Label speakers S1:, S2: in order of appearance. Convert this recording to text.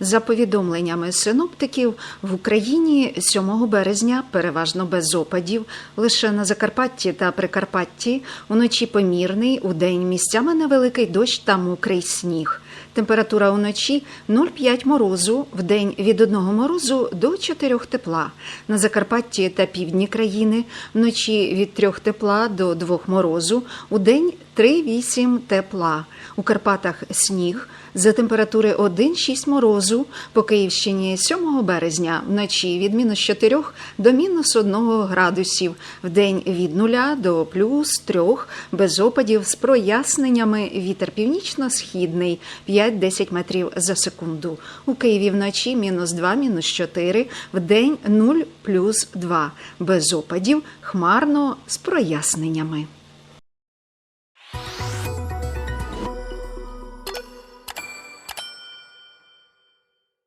S1: За повідомленнями синоптиків, в Україні 7 березня переважно без опадів. Лише на Закарпатті та Прикарпатті уночі помірний, у день місцями невеликий дощ та мокрий сніг. Температура уночі 0,5 морозу, в день від 1 морозу до 4 тепла. На Закарпатті та півдні країни вночі від 3 тепла до 2 морозу, у день 3-8 тепла. У Карпатах сніг за температури 1-6 морозу. По Київщині 7 березня вночі від мінус 4 до мінус 1 градусів. В день від 0 до плюс 3 без опадів з проясненнями. Вітер північно-східний 5-10 метрів за секунду. У Києві вночі мінус 2, мінус 4, в день 0 плюс 2. Без опадів хмарно з проясненнями.